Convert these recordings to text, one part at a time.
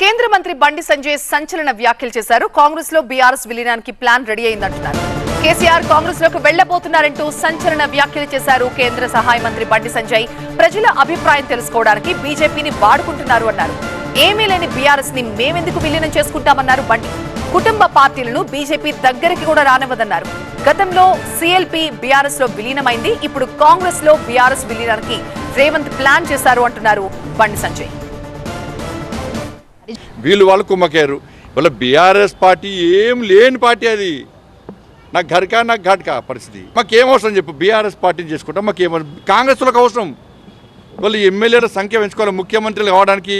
కేంద్ర మంత్రి బండి సంజయ్ సంచలన వ్యాఖ్యలు చేశారు. కాంగ్రెస్లో బీఆర్ఎస్ విలీనానికి ప్లాన్ రెడీ అయిందంటున్నారు. కేసీఆర్ కాంగ్రెస్లోకి వెళ్ళబోతున్నారంటూ సంచలన వ్యాఖ్యలు చేశారు కేంద్ర సహాయ మంత్రి బండి సంజయ్. ప్రజల అభిప్రాయం తెలుసుకోవడానికి బీజేపీని వాడుకుంటున్నారు అన్నారు. ఏమీ లేని బీఆర్ఎస్ని మేమెందుకు విలీనం చేసుకుంటామన్నారు బండి. కుటుంబ పార్టీలను బీజేపీ దగ్గరికి కూడా రానివ్వదన్నారు. గతంలో సీఎల్పీ బీఆర్ఎస్లో విలీనమైంది. ఇప్పుడు కాంగ్రెస్లో బీఆర్ఎస్ విలీనానికి రేవంత్ ప్లాన్ చేశారు అంటున్నారు బండి సంజయ్. వీళ్ళు వాళ్ళు కుమ్మకారు. వాళ్ళ బీఆర్ఎస్ పార్టీ ఏం లేని పార్టీ అది. నాకు ఘరికా నాకు ఘాట్కా పరిస్థితి. మాకు అవసరం చెప్పు బీఆర్ఎస్ పార్టీని చేసుకుంటాం మాకు ఏం కాంగ్రెస్ వాళ్ళకి అవసరం. వాళ్ళు ఎమ్మెల్యేల సంఖ్య పెంచుకోవాలి ముఖ్యమంత్రులు కావడానికి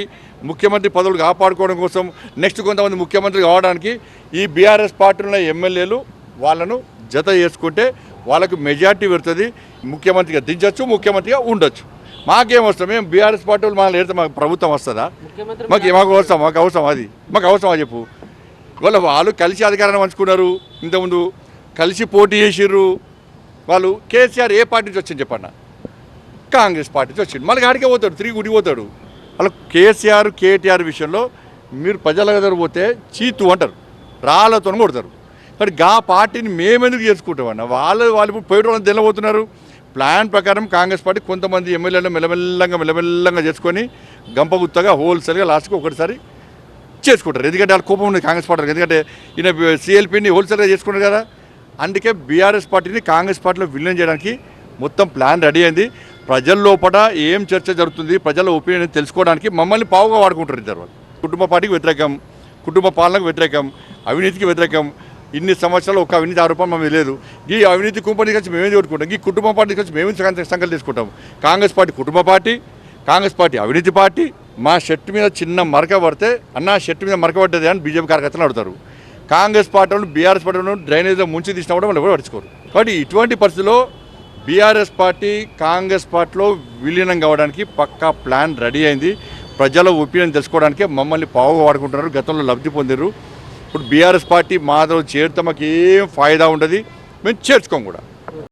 ముఖ్యమంత్రి పదవులు కాపాడుకోవడం కోసం నెక్స్ట్ కొంతమంది ముఖ్యమంత్రులు కావడానికి ఈ బీఆర్ఎస్ పార్టీలో ఎమ్మెల్యేలు వాళ్ళను జత చేసుకుంటే వాళ్ళకు మెజార్టీ పెడుతుంది. ముఖ్యమంత్రిగా దించవచ్చు ముఖ్యమంత్రిగా ఉండొచ్చు. మాకేం వస్తాం మేము బీఆర్ఎస్ పార్టీ వాళ్ళు మనల్ని ఏడితే మాకు ప్రభుత్వం వస్తుందా? మాకు మాకు అవసరం మాకు అవసరం అది. మాకు అవసరం అది చెప్పు. వాళ్ళ వాళ్ళు కలిసి అధికారాన్ని పంచుకున్నారు ఇంతకుముందు. కలిసి పోటీ చేసిర్రు. వాళ్ళు కేసీఆర్ ఏ పార్టీ నుంచి వచ్చింది చెప్పన్న? కాంగ్రెస్ పార్టీ నుంచి వచ్చింది మళ్ళీ ఆడికే పోతాడు తిరిగి గుడి పోతాడు. వాళ్ళు కేసీఆర్ కేటీఆర్ విషయంలో మీరు ప్రజల దగ్గర పోతే చీతు అంటారు. రాళ్ళతో కొడతారు. కానీ గా పార్టీని మేమెందుకు చేసుకుంటామన్న వాళ్ళు వాళ్ళు ఇప్పుడు పోయే వాళ్ళని తెల్లబోతున్నారు. ప్లాన్ ప్రకారం కాంగ్రెస్ పార్టీ కొంతమంది ఎమ్మెల్యేలు మెల్లమెల్లంగా మెల్లమెల్లంగా చేసుకొని గంపగుత్తగా హోల్సేల్గా లాస్ట్కి ఒకటిసారి చేసుకుంటారు. ఎందుకంటే వాళ్ళ కోపం ఉంది కాంగ్రెస్ పార్టీ ఎందుకంటే ఈయన సిఎల్పిని హోల్సేల్గా చేసుకుంటారు కదా. అందుకే బీఆర్ఎస్ పార్టీని కాంగ్రెస్ పార్టీలో విలీనం చేయడానికి మొత్తం ప్లాన్ రెడీ అయింది. ప్రజల లోపల ఏం చర్చ జరుగుతుంది ప్రజల ఒపీనియన్ తెలుసుకోవడానికి మమ్మల్ని పావుగా వాడుకుంటారు ఇద్దరు వాళ్ళు. కుటుంబ పార్టీకి వ్యతిరేకం కుటుంబ పాలనకు వ్యతిరేకం అవినీతికి వ్యతిరేకం ఇన్ని సంవత్సరాలు ఒక అవినీతి ఆరోపణ మేము లేదు. ఈ అవినీతి కుంపటి నుంచి మేమే చూడుకుంటాం ఈ కుటుంబ పార్టీ నుంచి మేమే సంగ- తీసుకుంటాం కాంగ్రెస్ పార్టీ కుటుంబ పార్టీ కాంగ్రెస్ పార్టీ అవినీతి పార్టీ మా షర్ట్ మీద చిన్న మరక పడితే అన్న షర్ట్ మీద మరక పడ్డది అని బీజేపీ కార్యకర్తలు అడుగుతారు. కాంగ్రెస్ పార్టీ వాళ్ళు బీఆర్ఎస్ పార్టీ వాళ్ళు డ్రైనేజ్లో ముంచి తీసినా కూడా వాళ్ళు ఎవరు కాబట్టి ఇటువంటి పరిస్థితిలో బీఆర్ఎస్ పార్టీ కాంగ్రెస్ పార్టీలో విలీనం కావడానికి పక్కా ప్లాన్ రెడీ అయింది. ప్రజల ఒపీనియన్ తెలుసుకోవడానికి మమ్మల్ని పావుగా వాడుకుంటున్నారు. గతంలో లబ్ధి పొందారు ఇప్పుడు బీఆర్ఎస్ పార్టీ మాత్రం చేరితే మాకు ఏం ఫాయిదా ఉండదు. మేము చేర్చుకోం కూడా.